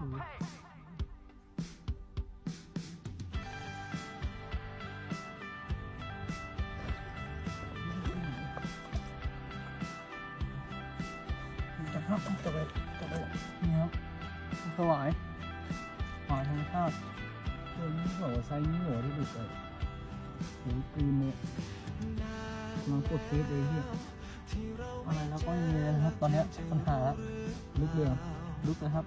จะเข้าจะไปจะไปนี่ครับสวายหอยธรรมชาติตัวนี้บอว่ไซสนี้หัวที่ดุเลยโอ้ยปีนเนี่ยมากดเซฟเลยเนี่ยอะไรแล้วก็เงียนะครับ ตอนนี้ปัญหาลึกเลยลึกนะครับ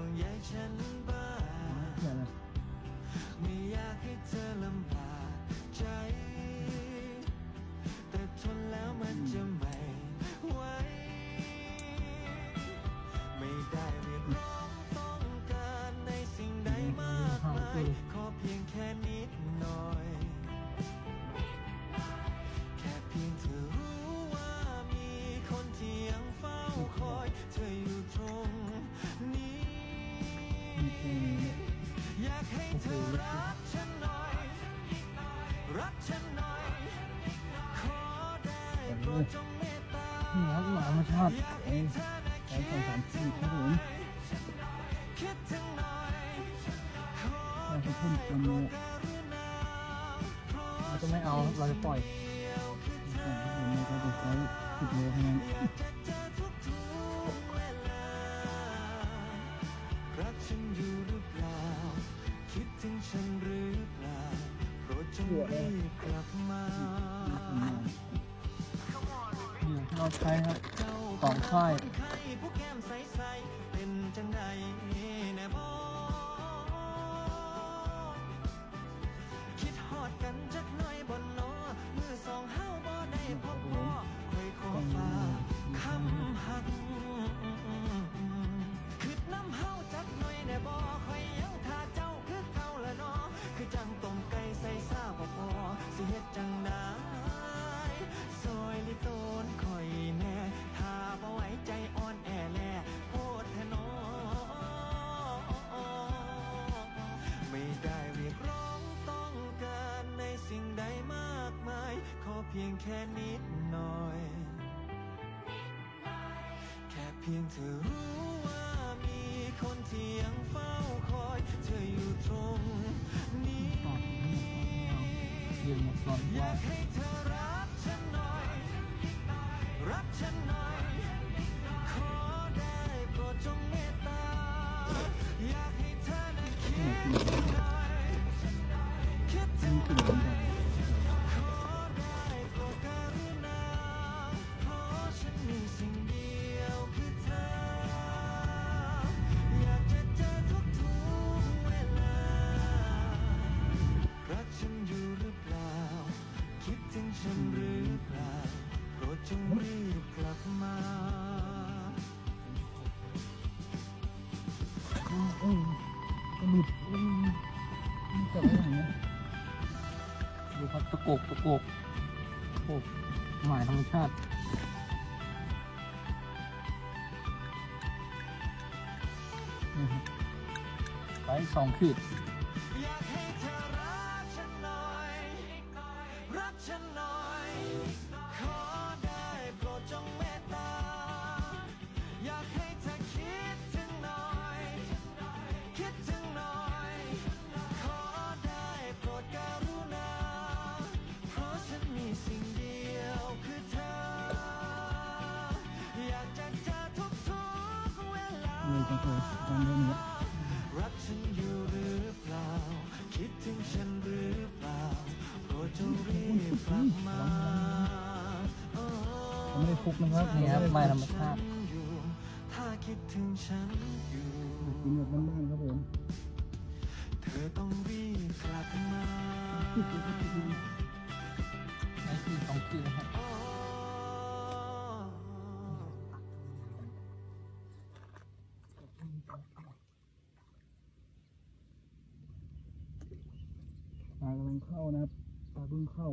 เมตตานี่ครับหมาธรรมชาติให้เอนะสองสองสามสี่ครับผมเราจะพ่นจมูกกรุณาเราะเราจะไม่เอาครับเราจะปล่อยก่อนที่ผมจะไปใช้สิบโลเท่านั้นรักฉันอยู่หรือเปล่า ใช้ครับเจ้าสองค่าย แค่นิดหน่อย แค่เพียงเธอรู้ว่ามีคนที่ยังเฝ้าคอย เธออยู่ตรงนี้ต่อยืนหมดก่อนอยาว่ากให้เธอรักฉันหน่อย รักฉันหน่อย ขอได้โปรดจงเมตตา อยากให้เธอนั้นคิดถึงหน่อยคิด ฉันหรือเปล่าโปรดจงรีบกลับมาอืมอืมกระดุดอืมจับได้ไหนเนี่ยดูครับตะโกกตะโกกตะโกกหมายธรรมชาตินี่ครับไปสองขีด ฉันหน่อย ขอได้โปรดจงเมตตา อยากให้เธอคิดถึงหน่อย คิดถึงหน่อย ขอได้โปรดกรุณา เพราะฉันมีสิ่งเดียวคือเธอ อยากจะเจอทุกๆเวลา เลยจังเลยจำได้ไหมเนี่ ไม่ได้ฟุกนะครับนี่ครับผมไม้ไม่ธรได้รมชาติอยู่ถ้าคิดถึงฉันอยู่กินแบบบ้านๆครับผมเธอต้องรีบกลับมาไอ้ขีดสองขีดนะครับโอ้ปลากำลังเข้านะครับปลาเพิ่งเข้า